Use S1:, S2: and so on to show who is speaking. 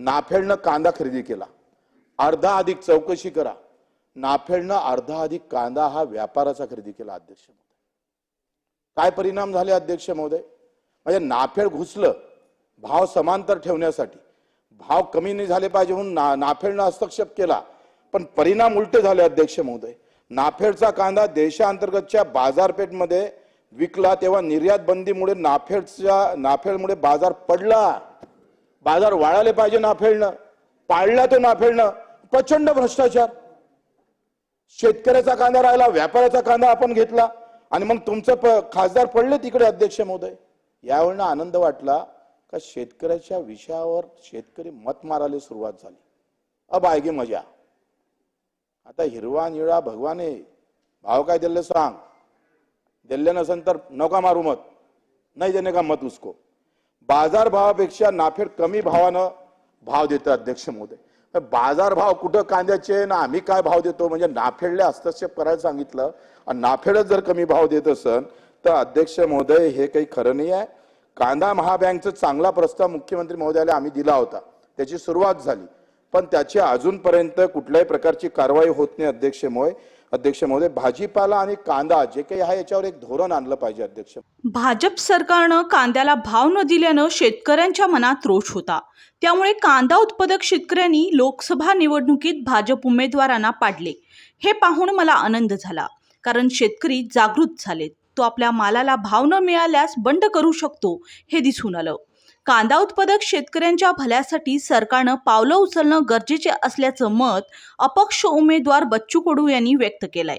S1: नाफेडनं कांदा खरेदी केला. अर्धा अधिक चौकशी करा. नाफेडनं अर्धा अधिक कांदा हा व्यापाराचा खरेदी केला अध्यक्ष महोदय. काय परिणाम झाले अध्यक्ष महोदय? म्हणजे नाफेड घुसलं. भाव समांतर ठेवण्यासाठी. भाव कमी नाही झाले पाहिजे म्हणून ना नाफेडनं हस्तक्षेप केला. पण परिणाम उलटे झाले अध्यक्ष महोदय. नाफेडचा कांदा देशांतर्गतच्या बाजारपेठमध्ये विकला तेव्हा निर्यात बंदीमुळे नाफेडच्या नाफेडमुळे बाजार पडला. बाजार वाळाले पाहिजे नाफेडनं पाळला तो नाफेडनं प्रचंड भ्रष्टाचार. शेतकऱ्याचा कांदा राहिला व्यापाऱ्याचा कांदा आपण घेतला आणि मग तुमचं प- खासदार पडले तिकडे अध्यक्ष महोदय. यावेळेनं आनंद वाटला का शेतकऱ्याच्या विषयावर शेतकरी मत मारायला सुरुवात झाली. अब आएगी मजा. आता हिरवा निळा भगवाने भाव काय दिले सांग. दिले नसेल तर नका मारू मत. नाही देणे का मत उसको? बाजारभावापेक्षा नाफेड कमी भावानं भाव देतं अध्यक्ष महोदय. बाजारभाव बाजार भाव कुठं कांद्याचे ना आम्ही काय भाव देतो? म्हणजे नाफेडला हस्तक्षेप करायला सांगितलं. आणि नाफेडच जर कमी भाव देत असन तर अध्यक्ष महोदय हे काही खरं नाही आहे. कांदा महाबँकचा चांगला प्रस्ताव मुख्यमंत्री महोदयाला आम्ही दिला होता. त्याची सुरुवात झाली. पण त्याची अजूनपर्यंत कुठल्याही प्रकारची कारवाई होत नाही अध्यक्षमुळे अध्यक्ष महोदय भाजीपाला आणि कांदा जे काही आहे याच्यावर एक धोरण आणलं पाहिजे अध्यक्ष
S2: भाजप सरकारनं कांद्याला भाव न दिल्यानं शेतकऱ्यांच्या मनात रोष होता. त्यामुळे कांदा उत्पादक शेतकऱ्यांनी लोकसभा निवडणुकीत भाजप उमेदवारांना पाडले. हे पाहून मला आनंद झाला कारण शेतकरी जागृत झालेत. तो आपल्या मालाला भाव न मिळाल्यास बंड करू शकतो हे दिसून आलं. कांदा उत्पादक शेतकऱ्यांच्या भल्यासाठी सरकारनं पावलं उचलणं गरजेचे असल्याचं मत अपक्ष उमेदवार बच्चू कडू यांनी व्यक्त केलंय.